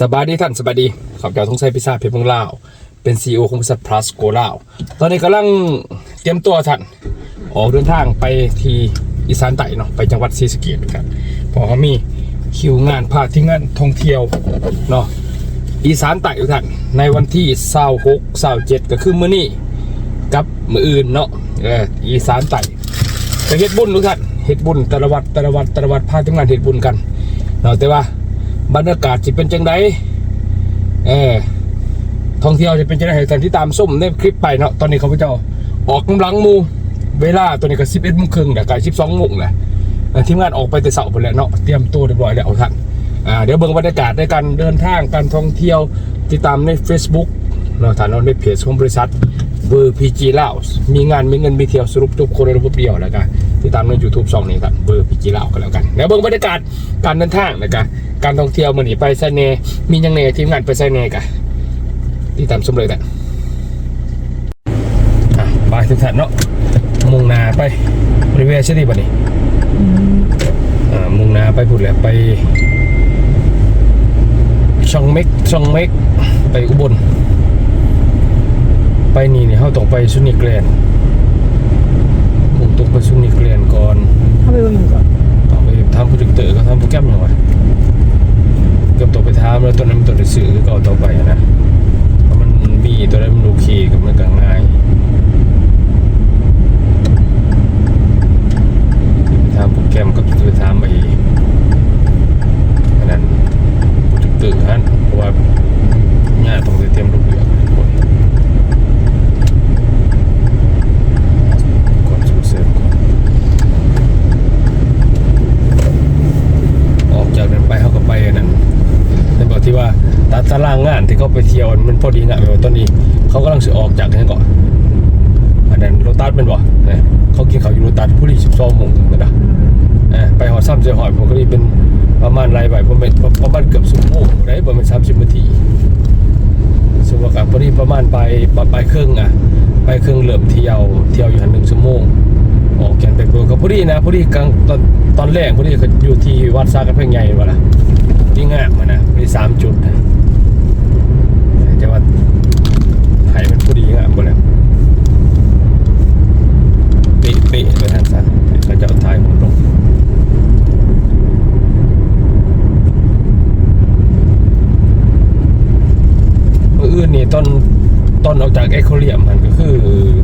สบายดีท่านสบายดีขอบใจทงไซพิซซ่าเพชรเมืองลาวเป็นซีอของบริษัทพลัสโกลาวตอนนี้กำลังเตรียมตัวท่านออกเดินทางไปที่อีสานใต้เนาะไปจังหวัดศรีสะเกษครับเพอเขามีคิวงานพาที่งานท่องเที่ยวเนาะอีสานใต้ทุกท่านในวันที่26 27ก็คือมื้อนี้กับมื้ออื่นเนาะเอออีสานใต้ไปเฮ็ดบุญทุกท่านเฮ็ดบุญแต่ละวัดแต่ละวัดแต่ละวัดพาที่งานเฮ็ดบุญกันเนาะแต่ว่า บรรยากาศจะเป็นจังไดเออท่องเที่ยวจะเป็นจังไดให้ท่านที่ตามส้มในคลิปไปเนาะตอนนี้เขาพเจ้าออกกำลังมูเวลาตัวนี้ก็สิบเอ็ดโมงครึ่งแต่กายสิบสองโมงแหละเออทีมงานออกไปแต่เสาร์ไปแล้วเนาะเตรียมตัวเรียบร้อยแล้วท่านอ่าเดี๋ยวเบิ่งบรรยากาศในการเดินทางการท่องเที่ยวติดตามใน Facebook เนาะท่านเนาในเพจของบริษัทเบอร์พีจีลาวมีงานมีเงินมีเที่ยวสรุปทุกคนในระบบเดียวแล้วกันติดตามใน YouTube ช่องนี้ครับเบอร์พีจีลาวก็แล้วกัน แล้วเบิ่งบรรยากาศการเดินทางนะครับ การท่องเที่ยวมื้อนี้ไปไซเนมีหยังแหน่ทีมงานไปไซเนกันติดตามชมเลยกันอะไปทุกท่านเนาะมุ่งหน้าไปบริเวณเช่นนี้บัดนี้อ่ามุ่งหน้าไปพูดแหละไปช่องเม็กช่องเม็กไปอุบล ไปนี่เนี่ยเขาต้องไปซุนิแกรนด์มุ่งตรงไปซุนิแกรนด์ก่อนเข้าไปว่าอย่างก่อนต้องไปทำโปรเจกเตอร์ก็ทำโปรแกรมอย่างไรเกับตัวไปทำแล้วตัวนั้นเป็นตัวหนังสือก็ต่อไปนะเพราะมันมีตัวนั้นมันโอเคกับมันก็ง่ายไปทำโปรแกรมก็ไปทำไปอันนั้นโปรเจกเตอร์ฮะเพราะว่าง่ายต้องไปเตรียมรูปเรืองทุกคนก่อนส่งเสริมก่อน ออกจากนั้นไปเขาก็ไปอันนั้นในบอกที่ว่าตาตารางงานที่เขาไปเที่ยวมันพอดีงานแบบว่าตอนนี้ เขากำลังสือออกจากนั้นก่อนอันนั้นโรตัสเป็นบ่เนี่ยเขากินเขาวอยู่โรตัสผู้ที่สิบสองโมงนะนะเออไปหอซ้ำเจอหอยผมก็เลยเป็นประมาณไรไปประมาณประมาณเกือบสิบโมงได้ประมาณสามสิบนาทีสมมติว่าพอดีประมาณไปไปครึ่งอะไปครึ่งเริ่มเที่ยวเที่ยวอยู่หันหนึ่งชั่วโมงออกแกนไปเบิร์ก็พอดีนะพอดีกลางตอนตอนแรกพอดีก็อยู่ที่วัดซากระเพ่งใหญ่วะล่ะที่งามอะนะมีสามจุดนะ แต่ว่าไห้มันพอดีงามหมดแล้วเป๊ะเป๊ะไปทางซ้ายเขาจะเอาท้ายผมลงเมื่ออื่นนี่ตอนตอนออกจากเอ็กโคเรียมมันก็คือ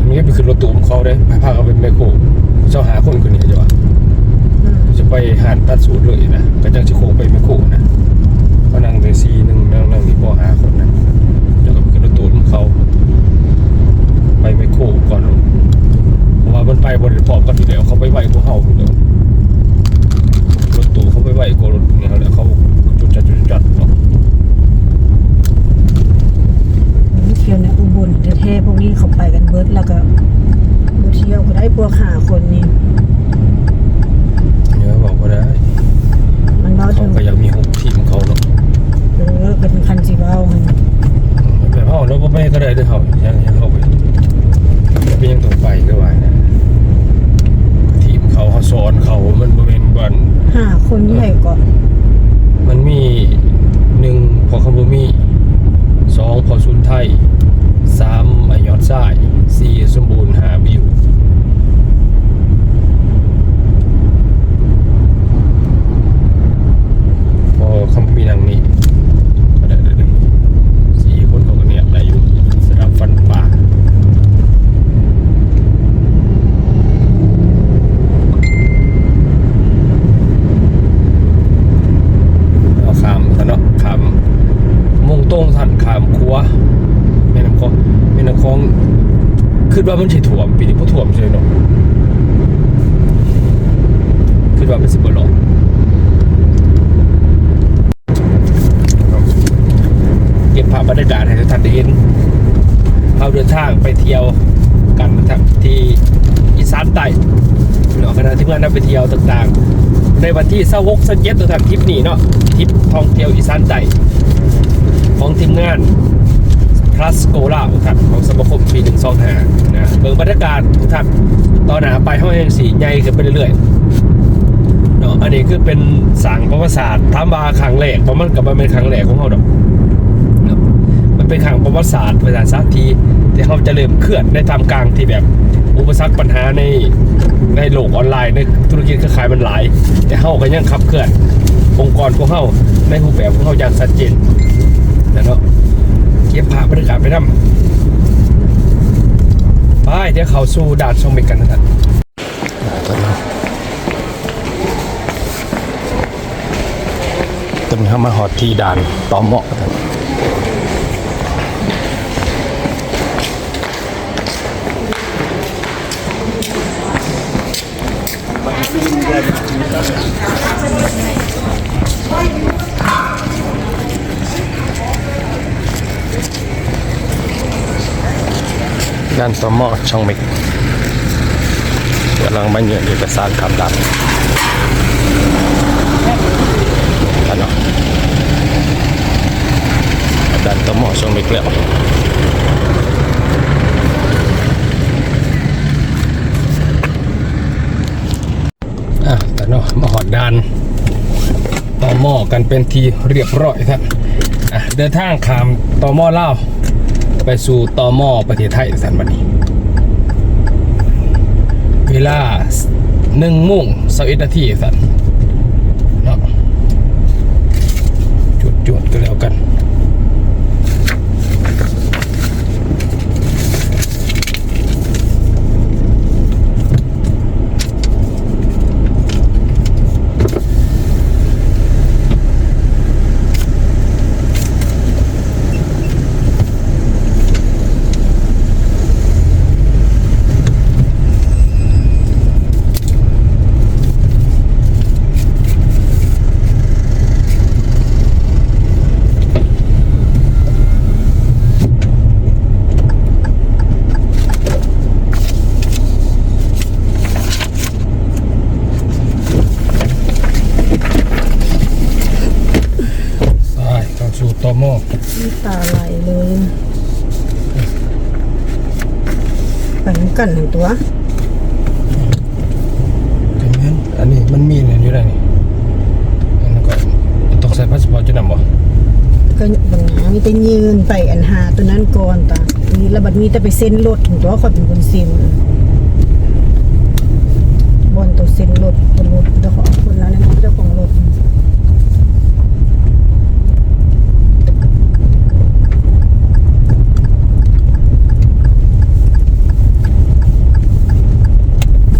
มันก็ไปขึ้นรถตู้ของเขาได้ไปพาเขาเป็นแมคโครเจ้าหาคนคนนี้จะวะอืมจะไปหานตัดสูตรเลยนะก็จังจะโค้งไปแมคโครนะเขานั่งในซีหนึ่งนั่งนั่งนี่พอหาคนนะ เขาไปแมคโครก่อนเพราะว่ามันไปบริพร้อมกันอยู่แล้วเขาไปไหวกว่าเขาอยู่แล้วรถตู้เขาไปไหวกว่ารถเนี่ยเขาแล้วเขาจุดจัดจุดจัดเนาะเที่ยวในอุบลแท้ๆพวกนี้เขาไปกันเบิดแล้วก็บ่เที่ยวก็ได้พวกหาคนนี่เนี่ยบอกว่าได้มันเบาเขาถึงก็อยากมีหกทีมเขาเนาะเออเป็นคันสิเบามัน อ๋อรถก็ไม่ก็ได้ด้วยเขายังยังเข้าไปเป็ยังต้องไปก็ว่านะทีมเขาเขาสอนเขามันบริเวณบ้านหาคนใหญ่ก่อนมันมีหนึ่งพอคำบูมีสองพอสุนไทยสามอยอดซ้ายสี่สมบูรณ์หาวิวพอคำบุมีนางนี้ก็ได้ได้ได้สี่คนเขาก็เนี่ยได้อยู่สำหรับฟันป่าเอาขามซะเนาะขามมุ่งตรงทันขามคัวแม่น้ำคองแม่น้ำคองคิด ว่ามันสิถ่วมปีนี้บ่ถ่วมใช่เนาะคิดว่าเป็นสิบ่หรอกเก็บภาพบรรยากาศให้ทุกท่านได้เห็นเราเดินทางไปเที่ยวกันนะครับที่อีสานใต้เนาะคณะที่เพื่อนได้ไปเที่ยวต่างๆ ในวันที่26 27ตัวทางทริปนี้เนาะทริปท่องเที่ยวอีสานใต้ของทีมงาน plus go ล่าครับของสมาคมปี125นะเบิ่งบรรยากาศทุกท่านตอนหนาไปห้องยังสีใหญ่ขึ้นไปเรื่อยๆเนาะอันนี้คือเป็นสางประวัติศาสตร์ถามว่าครั้งแรกเพราะมันกับมันเป็นครั้งแรกของเขาดอกมันเป็นครั้งประวัติศาสตร์ประวัติศาสตร์ที่ที่เขาจะเริ่มเคลื่อนในทำกลางที่แบบอุปสรรคปัญหาในในโลกออนไลน์ในธุรกิจเครือข่ายมันหลาย แต่เขาก็ยังขับเคลื่อนองค์กรพวกเขาในรูปแบบของเขาอย่างชัดเจนนะเนาะ เก็บภาพบรรยากาศไปนำไปเดี๋ยวเขาสู่ด่านชมเมกกันนะครับตอนนี้เข้ามาหอดที่ด่านตอมเหมาะครับ ด่านตอมเหมาะช่องเมกกำลังมาเยื่อเอกสารขับด่านกันเนาะด่านตอมเหมาะช่องเมกแล้วอะแต่เนาะมาหอดดานต่อหม้อกันเป็นทีเรียบร้อยครับเดินทางขามต่อหม้อเล่า ไปสู่ต่อหม้อประเทศไทยสันวันนี้ เวลาหนึ่งโมงสิบเอ็ดนาทีสันเนาะจุดจวดๆก็แล้วกัน ไปต้องสู่ต่อหม้อ น้ำตาไหลเลยไปนำ กันหนึ่งตัวเห็นไหมอันนี้มันมีอะไรอยู่ได้นี่อันนั้นก็ต้องใส่พาสปอร์ตจะนำบ่ก็บางอย่างมีแต่ยืนไปอันหาตัวนั้นก่อนตาอันนี้ระบัดมีแต่ไปเซ็นรถถึงตัวคอยเป็นคนเซ็นบนตัวเซ็นรถคนรถเจ้าของคนแล้วนั่นเจ้าของรถ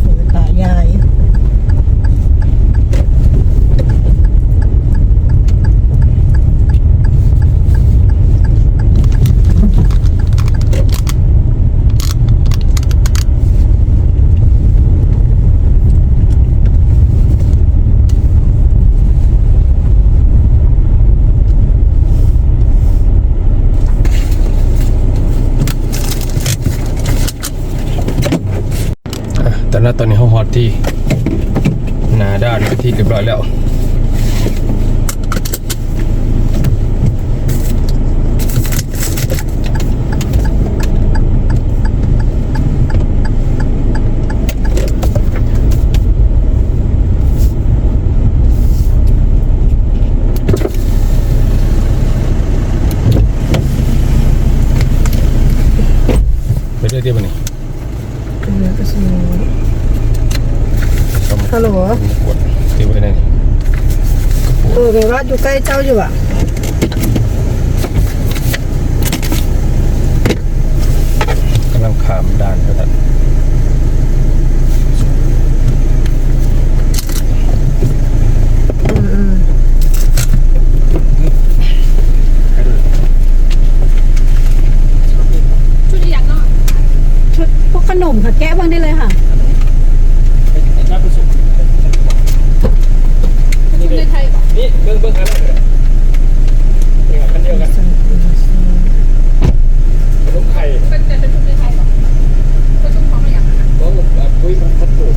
ฝือตายาย อะแต่ณตอนนี้เขาฮอตที่หนาด้านไปที่เรียบร้อยแล้ว ไปเรื่อยๆไปนี่ อันนี้ก็สิ ต้อง ฮัลโหล กดตีไว้ในนี่ เออเวลาอยู่ใกล้เจ้าอยู่อะกำลังขามด่านครับอืมอืมชุดพวกขนมค่ะแกะบ้างได้เลยค่ะนี่ เบื้องเบื้องคันเลยนี่คันเดียวกันขนมไข่เป็นแต่เป็นชุดในไทยเหรอเป็นชุดของอย่างนั้นก็แบบปุ้ยมันพัดตูด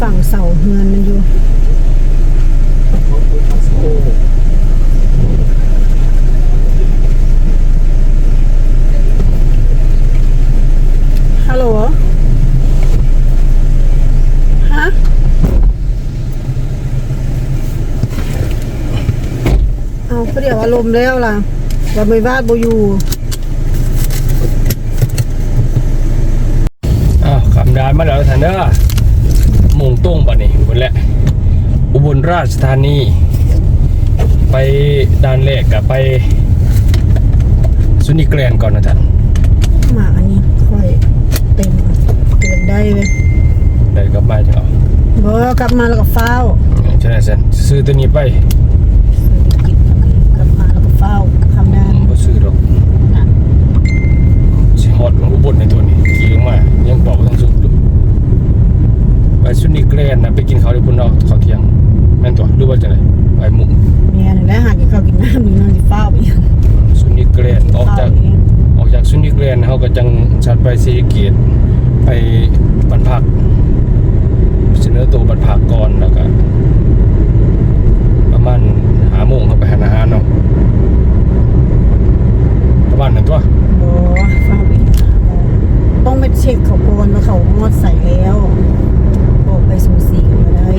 ฝั่งเสาเฮือนมันอยู่ของปุ้ยพัดตูด ฮัลโหล ฮั เดี๋ยวอาร มณ์แล้วล่ะว่าไม่วาดบ่อยู่อ้าวคำดานมาแล้วท่านเด้อมุ่งตรงปะนี่บนแหละ อุบลราชธานี ไปด่านแรกกับไปซุนิแกรนด์ก่อนนะท่านหมาอันนี้ค่อยเต็มเกินได้เลยได้กลับมาจะเอาบ่กลับมาแล้วก็ฟ้าวใช่ไหมเซนซื้อตัวนี้ไป กินกลับมาแล้วก็ฟ้าวคำดาน บ่ ซื้อหรอกสิฮอดของอุบลในตัวนี้ขี่ลงมายังบอกว่าต้องสุกดูไปซุนิแกรนนะไปกินเขาวที่พุ่นเนาะข้าวเที่ยงแม่นตัวหรือว่าจะไหนไปหมุ่งเนี่ยนั่นแหละหากินข้าวกินน้ำนี่นอนสิฟ้าไปอีกซุนิแกรนออกจาก ออกจากซุนิแกรนเขาก็จังชัดไปซีเกียรติไปบันพักเสนอตัวบันพักก่อนแล้วก็ประมาณหาโมงเขาไปหาอาหารเนาะมาณนั้นตัว บ่ฟ้าวไปอีกต้องไปเช็คเขาก่อนว่าเขางดใส่แล้วบอกไปสูสีกันมาได้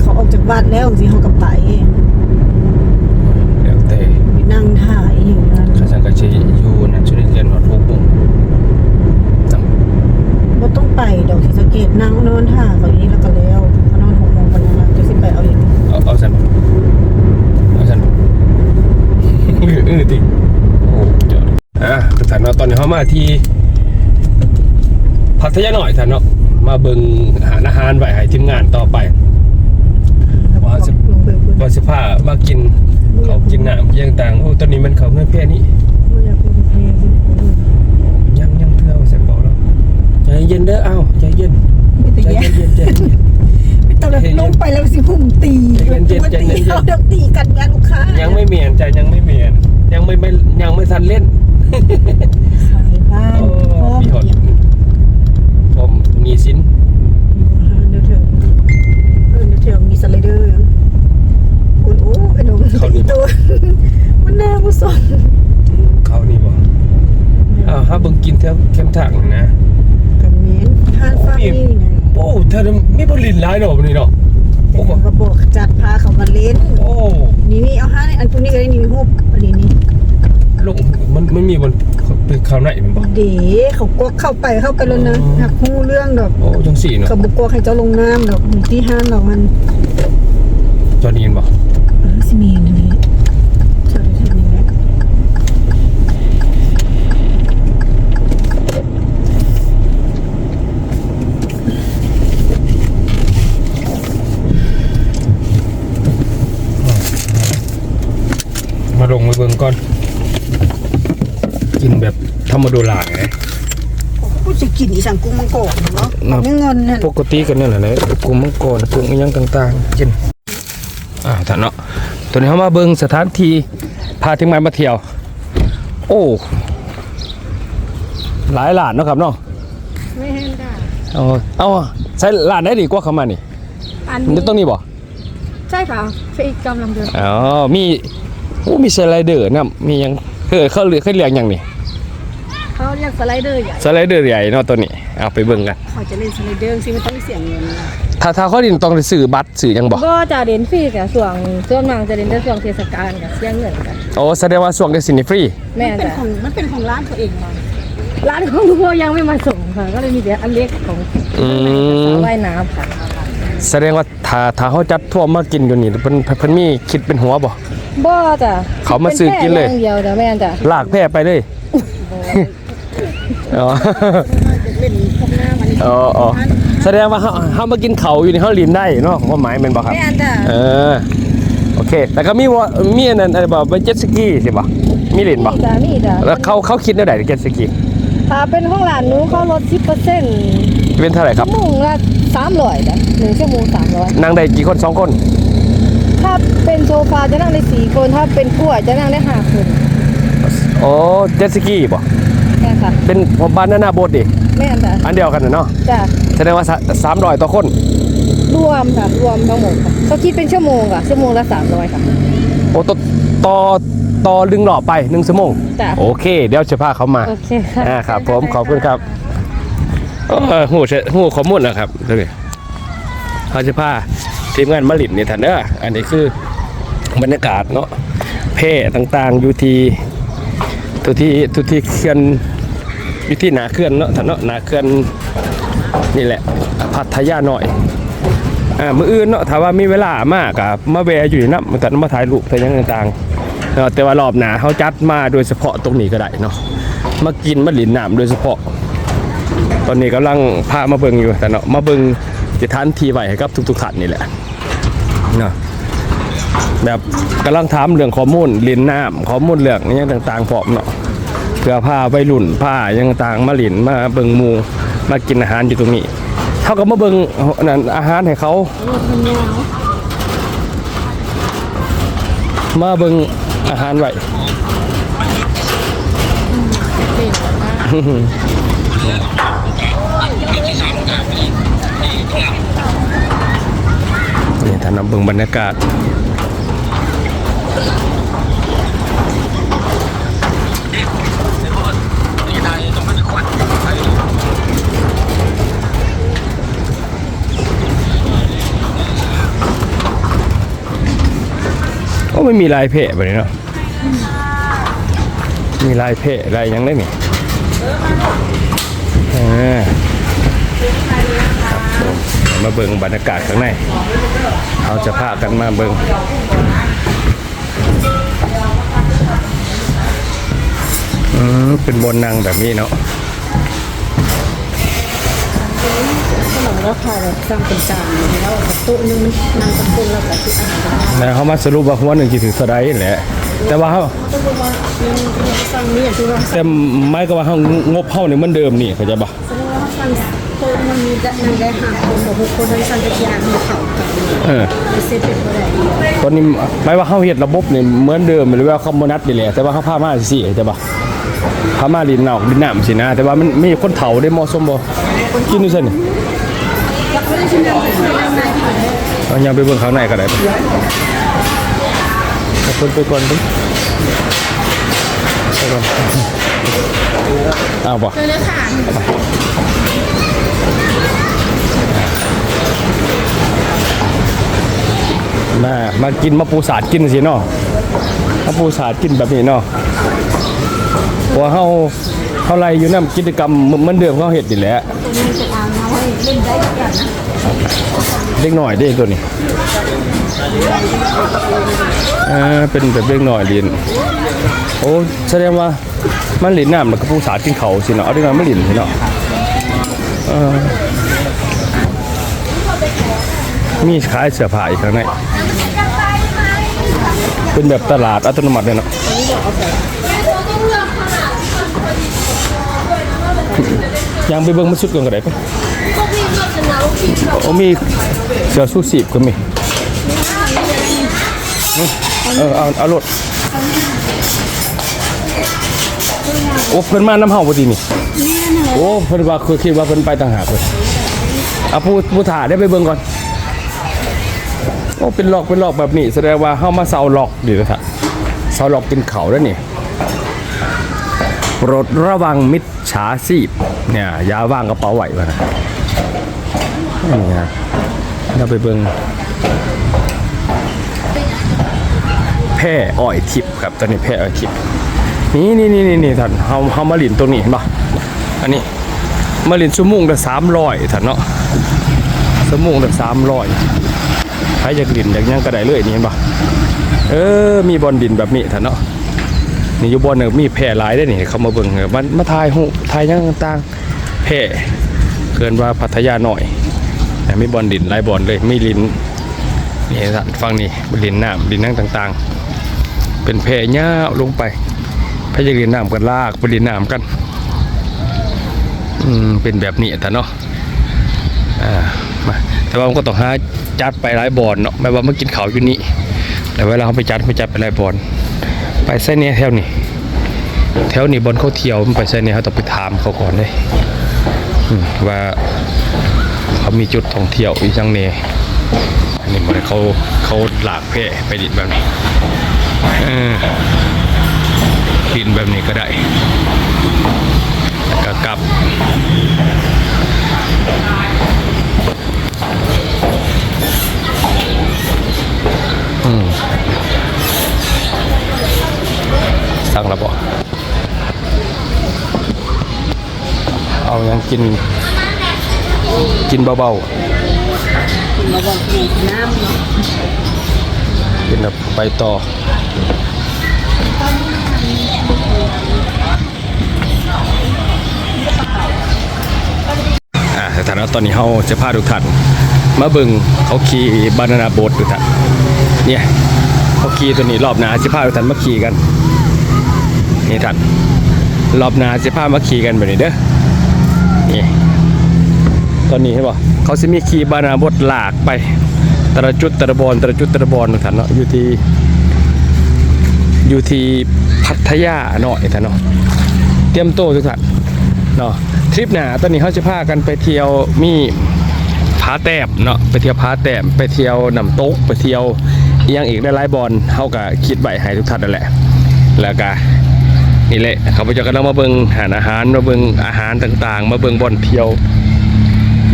เขาออกจากบ้านแล้วสิเขาก็ไป แล้วแต่ ไปนั่งถ่ายอยู่นั่น ข้าสังกัดเชยอยู่นั่นซุนิแกรนด์หอดหกโมงจัง บ่ต้องไปดอกที่สะเกตนั่งนอนท่าเขาอย่างนี้แล้วก็แล้วเขานอนหกโมงกันนะจะสิไปเอาอีก เอาเอาสันบ่เอาสันบ่ เออเออติโอ้เจ๋อเลยอะแต่ท่านเนาะตอนนี้เขา มาที่พัทยาหน่อยท่านเนาะมาเบิ่งหาอาหารไว้ให้ทีมงานต่อไปแล้วก็ว่าจะลงไปบนว่าสิพามากินเขาวกินน้ำอย่างต่างโอ้ตอนนี้มันเขาเงื่อนเพี้ยนี้ไม่อยากลงเพลงยังยังเพื่อเสร็จบอกแล้วใจเย็นเด้อเอ้าใจเย็นไม่แต่ใจแย่เย็นใจเย็นไม่ต้องเลยลงไปแล้วสิหุ่มตีใจเย็นๆมาใจตีเย็นๆเขาเดี๋ยวตีกันงานลูกค้ายังไม่เมียนใจยังไม่เมียนยังไม่ไม่ยังไม่ทันเล่นขาย บ้านโอ้พร้อมมีหอดเกี่ยวผมมีสินเดี๋ยวเถอะเออเดี๋ยวเถอะมีสไลเดอร์โอ้โหไอ้หนุ่มตัวมันน่าผู้สนเขานี่บ่อ้าวถ้าเบิ่งกินแถวเข้มทางนี่นะกับเมนทานฟ้านี่ไงโอ้เธอมีบรินหลายดอกนี่เนาะโอ้แต่บ่ก็บอกจัดพาเขามาเล่นโอ้นี่นี่เอาห้าในอันพวกนี้ก็ได้นี่มีฮูบอันนี้นี่ลงมันมันมีบน เป็นข้าวไหนมันบ่เด๋เขากวกเข้าไปเข้าไปแล้วนะอ๋อหักหูเรื่องดอกโอ้จังสี่เนาะเขาบุกกวกให้เจ้าลงน้ำดอกมีที่ห้านดอกมันจอนีนบ่เออสิมีอันนี้เธอได้ทีนี้แหละมาลงไปเบิ่งก่อน กินแบบธรรมดาหลายกูจะกินอีสังกุ้งมังกรเนาะเนาะไม่เงินนั่นปกติกันนี่แหละนะกลุ่มมังกรกลุ่มอิหยังต่างๆกินอ่าท่านเนาะตัวนี้เขามาเบิ่งสถานที่พาทีมงานมาเที่ยว โอ้หลายหลานเนาะครับเนาะไม่เห็นได้เอาเอาใช้หลานได้ดีกว่าเขามานี่อันมันต้องนี่บ่ใช่ค่ะเฟอีกกำลังเดินอ๋อมีโอ้มีสไลเดอร์นะมีหยังเคยเขาเรียกเขาเรียกหยังนี่เขาเรียก สไลเดอร์ใหญ่สไลเดอร์ใหญ่เนาะตัวนี้เอาไปเบิ่งกันเขาจะเล่นสไลเดอร์สิมันต้องเสียเงินนะถ้าถ้าเขาดินต้องได้ซื้อบัตรซื้อหยังบ่ก็จะเด่นฟรีแต่ส่วนส่วนมากจะเด่นแต่ส่วนเทศกาลกับเสียเงินกันโอ้แสดงว่าช่วงได้สินี่ฟรีแม่มันเป็นจ้ะของมันเป็นของร้านเขาเองมาร้านของลูกพ่อยังไม่มาส่งค่ะก็เลยมีแต่อันเล็กของอืมสาวว่ายน้ำค่ะแสดงว่าถ้าถ้าเขาจัดทั่วร์มากินอยู่นี่เพิ่นเพิ่นมีคิดเป็นหัวบ่บ่จ้ะเขามาซื้อกินเลยป็แค่อย่างเดียวจ้ะแม่จ้ะลากแพร่ไปเลย อ๋อเป็นพวกหน้ามันอ๋ออ๋อแสดงว่าเฮาเฮามากินเขาวอยู่นี่เฮาลินได้เนาะความหมายแม่นบ่ครับแม่จ้ะเออโอเคแต่ก็มีว่ามีอันนั้นอะไรบ่เป็นเจ็ตสกีสิบ่มีลินบ่นี่จ้ะนี่จ้ะแล้วเขาเขาคิดเท่าไหร่เจ็ตสกีถ้าเป็นห้องหลานหนูเขาลด10%ชั่เป็นเท่าไหร่ครับวโมงละ300จ้ะหนึ่งชั่วโมง300นั่งได้กี่คนสองคน ถ้าเป็นโซฟาจะนั่งได้สี่คนถ้าเป็นกล้วยจะนั่งได้ห้าคนโอ้เจ็ตสกีบ่ แม่ค่ะเป็นผมบ้านหน้าหน้าโบสถ์ดิแม่จ้ะอันเดียวกันน่ะเนาะจ้ะแสดงว่าสามร้อยต่อคนรวมค่ะรวมทั้งหมดค่ะเขาคิดเป็นชั่วโมงค่ะชั่วโมงละสามร้อยค่ะ โอ้ต่อต่อต่อดึงหล่อไปหนึ่งชั่วโมงจ้ะ โอเค เดี๋ยวจะพาเขามาโอเคค่ะ อ่าครับผมขอบคุณครับเออหูเชหูข้อมูลนะครับเดี๋ยวนี้เขาจะพาทีมงานมาลิดนี่ท่านเด้ออันนี้คือบรรยากาศเนาะแพร่ต่างๆอยู่ที่ตัวที่ตัวที่เขื่อน อยู่ที่นาเขื่อนเนาะท่านนนาเขื่อนนี่แหละ พัทยาหน่อยอ่ามืออื่นเนาะถ้าว่ามีเวลามากอะมาแวะอยู่นี่นะมันก็มาถ่ายรูปถ่ายหยังต่างๆเนาะแต่ว่ารอบหนาเขาจัดมาโดยเฉพาะตรงนี้ก็ได้เนาะมากินมาหลินน้ำโดยเฉพาะ ตอนนี้กำลังพามาเบิงอยู่แต่เนาะมาเบิงจะทันทีไว้ให้กับทุกๆท่านนี่แหละเนาะแบบกำลังถามเรื่องข้อมูลเรียนน้ำข้อมูลเรื่องอหยังต่างๆพร้อมเนาะ เพื่อพาไปหลุ่นผ้ายังต่างมาหลินมาเบิงมูมากินอาหารอยู่ตรงนี้เท่ากับมาเบิงนั่นอาหารให้เขา มาเบิงอาหารไว้นี่ท่านนำเบิงบรรยากาศ โอ้ไม่มีลายเพะแบบนี้เนาะมีลายเพะลายยังได้นี่อ่าครับผมมาเบิ่งบรรยากาศข้างในเราจะพากันมาเบิ่งอืมเป็นบนนางแบบนี้เนาะ แล้วค่ะแบบสร้างเป็นจานแล้วกับโต๊ะนึงมันนั่งกับคนแล้วกับที่อาหารแล้วเขามาสรุปว่าหัวหนึ่งกี่ถึงเท่าใดแหละแต่ว่าเขาต้องรู้ว่ายังสร้างนี่อย่างที่ว่าแต่ไม่ก็ว่าเขางบเขาเนี่ยเหมือนเดิมนี่เข้าใจปะแสดงว่าสร้างโต๊ะมันมีนั่งได้ห้าคนบอกหกคนทั้งสร้างกระยางมีเข่ากับเออมีเซตเป็นอะไรตอนนี้ไม่ว่าเขาเฮ็ดระบบนี่เหมือนเดิมหรือว่าคอมโมนัสนี่แหละแต่ว่าเขาพามาสิเข้าใจปะพามาดินนอกดินน้ำสินะ แต่ว่ามันมีคนเฒ่าได้เหมาะสมบ่กินดูซั่นนี่ เอายังไปเบิ่งข้างในก็ได้ปะเอาคนไปก่อนดิไปก่อนเอาบ่เลยค่ะมามากินมะปูสาดกินสิเนาะมะปูสาดกินแบบนี้เนาะเพราะว่าเฮาเฮาไล่อยู่นํกิจกรรมเหมือนเดิมเขาเฮ็ดนี่แหละมีจะ เล่นได้กันนะเด็กหน่อยเด้ตัวนี้อ่าเป็นแบบเด็กหน่อยเรียนโอ้แสดงว่ามันเล่นน้ำแล้วก็ปูสาดกินเขาสิเนาะเอาด็กน้อยมาเล่นสิเนาะเออมีขายเสื้อผ้าอีกข้างในเป็นแบบตลาดอัตโนมัติเลยเนาะยังไปเบิ่งมันสุดก่อนก็ได้ปะ โอ้มีเสือสู้สีบก็มีเออเอาเอารถโอ้เพิ่นมาน้ำเฮาพอดีนี่โอ้เพิ่นว่าคือคิดว่าเพิ่นไปต่างหากเลยเอาผู้ผู้ถ่าได้ไปเบิ่งก่อนโอ้เป็นหลอกเป็นหลอกแบบนี้แสดงว่าเฮามาเซาหลอกดีนะท่านเซาหลอกกินเขาแล้วนี่โปรดระวังมิจฉาชีพเนี่ยอยาว่างกระเป๋าไหววะนะ นี่นะเราไปเบิงแพร่อ้อยทิพย์ครับตอนนี้แพร่อ้อยทิพย์นี่นี่นี่นี่นี่ท่านเฮาเฮามาลินตรงนี้เห็นปะอันนี้มาลินชั่วโมงละสามร้อยท่านเนาะชั่วโมงละสามร้อยใครอยากลินอยากหยังก็ได้เลยนี่เห็นปะเออมีบอลดินแบบนี้ท่านเนาะนี่อยู่บนเนี่ยมีแพร่หลายได้นี่เขามาเบิ่งมันมาถ่ายหูถ่ายหยังต่างแพร่เกินว่าพัทยาหน่อย แต่มีบอลดินหลายบอลเลยไมีลินนี่ฟังนี่ลินน้ำลินนั่งต่างๆ เป็นแพร่ยาลงไปพยายลินน้ำกันลากไปลินน้ำกันอืมเป็นแบบนี้แต่เนาะอ่ามาแต่ว่ามันก็ต้องหาจัดไปหลายบอลเนาะไม่ว่ามากินข้าอยู่นี่แต่เวลาเขาไปจัดไปจัดไปหลายบอลไปเส้นนี้แถวนี้แถวนี้บนเขาเที่ยวมันไปเส้นนี้เขาต้องไปถามเขาก่อนเลยว่า เขามีจุดท่องเที่ยวอีกจังเน่อันนี้มันเขาเขาหลากเพไปดินแบบนี้ดินแบบนี้ก็ได้แล้วก็กลับอืมสั่งแล้วบ่เอายังกิน กินเบามาบอกกินน้ำเนาะๆกินแบบไปต่อ อ่าแต่แล้วตอนนี้เขาจะพาทุกท่านมาเบิ่งเขาขี่บานานาโบ๊ททุกท่านเนี่ยเขาขี่ตัวนี้รอบหน้าจะพาทุกท่านมาขี่กัน นี่ท่านรอบหน้าจะพามาขี่กันแบบนี้เด้อนี่ต อนนี้เห็นบ่เขาจะมีขี่บานานาบ๊ทลากไปต่ละจุดต่ละบอลต่ละจุดต่ละบอลท่านเนาะอยู่ที่อยู่ที่พัทยาหน่อยท่านเนาะเตรียมโตทุกท่านเนาะทริปหนาตอนนี้เขาจะพากันไปเที่ยวมีผาแต้มเนาะไปเที่ยวผาแต้มไปเที่ยวน้ำตกไปเที่ยวยังอีกได้หลายบอลเขาก็คิดใบให้ทุกท่านนั่นแหละ แล้วก็นี่แหละเขาไปเจะกันเรามาเบิ่งหาอาหารมาเบิ่งอาหารต่างๆ มาเบิ่งบอลเที่ยว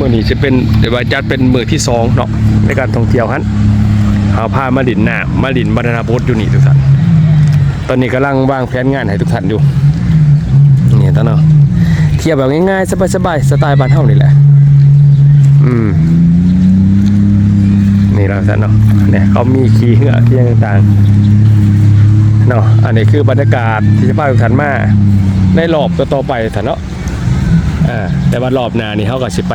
มื่อนี้จะเป็นเดี๋ยวว่าจัดเป็นมือที่สองเนาะในการท่องเที่ยวฮันเขาพามาดินน้ำมาดินบานานาโบ๊ทอยู่นี่ทุกท่านตอนนี้กำลังวางแผนงานให้ทุกท่านอยู่นี่ตอนเนาะเที่ยวแบบง่ายๆสบายๆสไตล์บ้านเฮานี่แหละ อืมนี่เราซะเนาะเนี่ยเขามีขี่เหือที่ต่างๆเนาะอันนี้คือบรรยากาศที่จะพาทุกท่านมาในรอบต่อๆไปท่านเนาะ อ่าแต่ว่ารอบหน้านี่เขาก็สิไป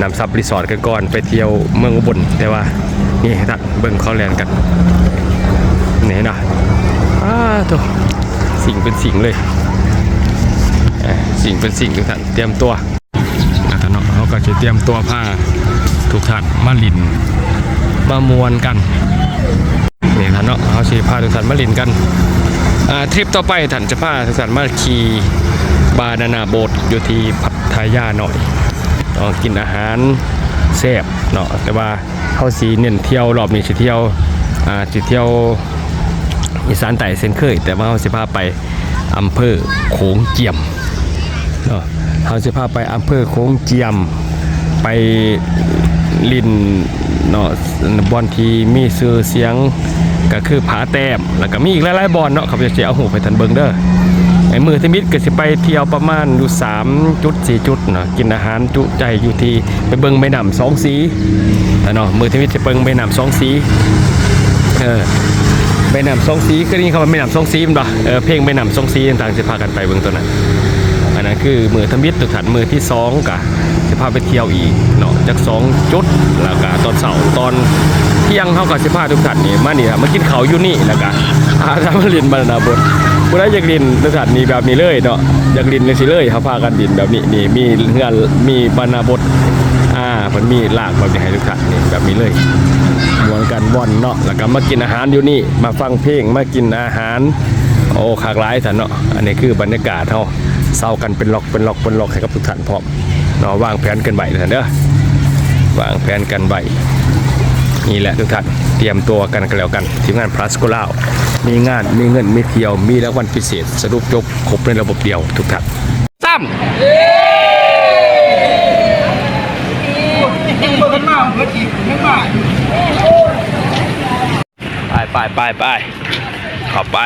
นำซับรีสอร์ทกันก่อนไปเที่ยวเมืองอุบลแต่ว่านี่ท่านเบิ่งเขาแลนกันนี่นะอ้าตัวสิ่งเป็นสิ่งเลยสิ่งเป็นสิ่งทุกท่านเตรียมตัวนะครับเนาะเขาก็จะเตรียมตัวผ้าทุกท่านมาลินมามวนกันนี่ท่านเนาะเขาสิพาทุกท่านมาลินกันทริปต่อไปท่านจะพาทุกท่านมาขี่ บานานาโบดอยู่ที่พัทยาหน่อยต้องกินอาหารแซ่บเนาะแต่ว่าเขาสีเน้นเที่ยวรอบนี้สิเที่ยวอ่าสิเที่ยวอีสานใต้เส้นเคย แต่ว่าเราสิพาไปอำเภอโขงเจียมเนาะเราสิพาไปอำเภอโขงเจียมไปลินเนาะบอนที่มีชื่อเสียงก็คือผาแต้มแล้วก็มีอีกหลายๆบอนเนาะเขาจะเอาหูไปทันเบิงเด้อ ไอ้มือที่มิดก็สิไปเที่ยวประมาณอยู่3จุด4จุดเนาะกินอาหารจุใจอยู่ที่ไปเบิ้งใบหน้ำสองสีเนาะมือที่มิดจะเบิ้งใบหน้ำสองสีเออใบหนำสองสีก็นี่เขาว่าแม่น้ำสองสีมันบ่เออเพลงใบหนำสองสีต่างๆจะพากันไปเบิ้งตัวนั้นอันนั้นคือมือทมิตรตุกขันมือที่สองกะ จะพาไปเที่ยวอีกเนาะจากสองจุดแล้วก็ตอนเสาร์ตอนเที่ยงเขาก็จะพาทุกท่านนี่มานี่ครับมากินเขาอยู่นี่แล้วก็อาทำมาเรียนบรรณาบทผู้ใดอยากเรียนทุกท่านนี่แบบนี้เลยเนาะอยากเรียนเลยสิเลยเขาพากันดินแบบนี้นี่มีเงื่อนมีบรรณาบทอ่ามันมีลากแบบนี้ให้ทุกท่านนี่แบบนี้เลยมวนกันบอนเนาะแล้วก็มากินอาหารอยู่นี่มาฟังเพลงมากินอาหารโอ้ขากหลายท่านเนาะอันนี้คือบรรยากาศเฮาเศร้ากันเป็นล็อกเป็นล็อกเป็นล็อกให้กับทุกท่านพร้อม เนาะวางแผนกันไว้ท่านเด้อวางแผนกันไว้นี่แหละทุกท่านเตรียมตัวกันกันแล้วกันทีมงานพลัสโกลาวมีงานมีเงินมีเที่ยวมีรางวัลพิเศษ สรุปจบครบในระบบเดียวทุกท่านตั้มไปไปไปไปเข้าไป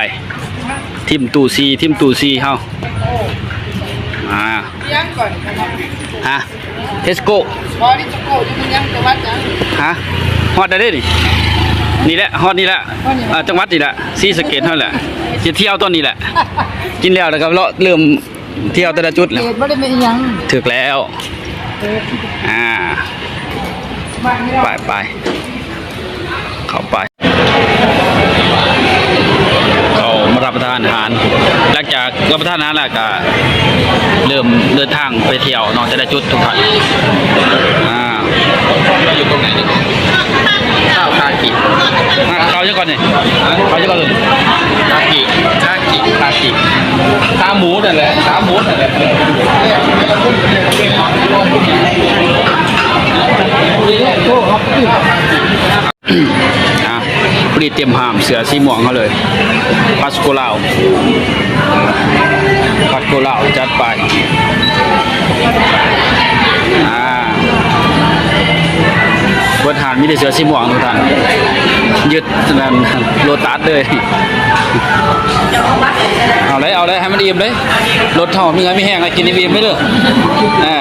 ทิมตูซีทิมตูซีเฮาอ่า ยังก่อนนะครับฮะเทสโก้พอที่จะโกรธมันยังจะวัดนะฮะฮอดได้เด้นี่นี่แหละฮอดนี่แหละอ่าจังหวัดนี่แหละซีสะเกตเท่านั้นแหละจะเที่ยวต้นนี้แหละ กินแล้วแล้วก็เลาะเริ่มเที่ยวแต่ละจุดแล้วเกรดไม่ได้เป็นยังถึกแล้วอ่าบ้านไม่ไปได้ไป รับประทานอาหาร หลังจากรับประทานอาหารแล้วก็เริ่มเดินทางไปเที่ยวนอกแต่ละจุดทุกท่านอ่าอยู่ตรงไหนข้าวคากิเขาเยอะก่อนนี่เขาเยอะก่อนเลยคากิคากิคากิขาหมูนั่นแหละขาหมูนั่นแหละอะ รีเตรียมหามเสือสีม่วงเขาเลยพาสโกลาวพาสโกลาวจัดไปอ่าบนฐานมีแต่เสือสีม่วงทุกท่านยึดนั่นโลตัสเลยเอาเลยเอาเลยให้มันอิ่มเลยรถเท่ามีไงไม่แห้งกินอิ่มไม่เด้ออ่า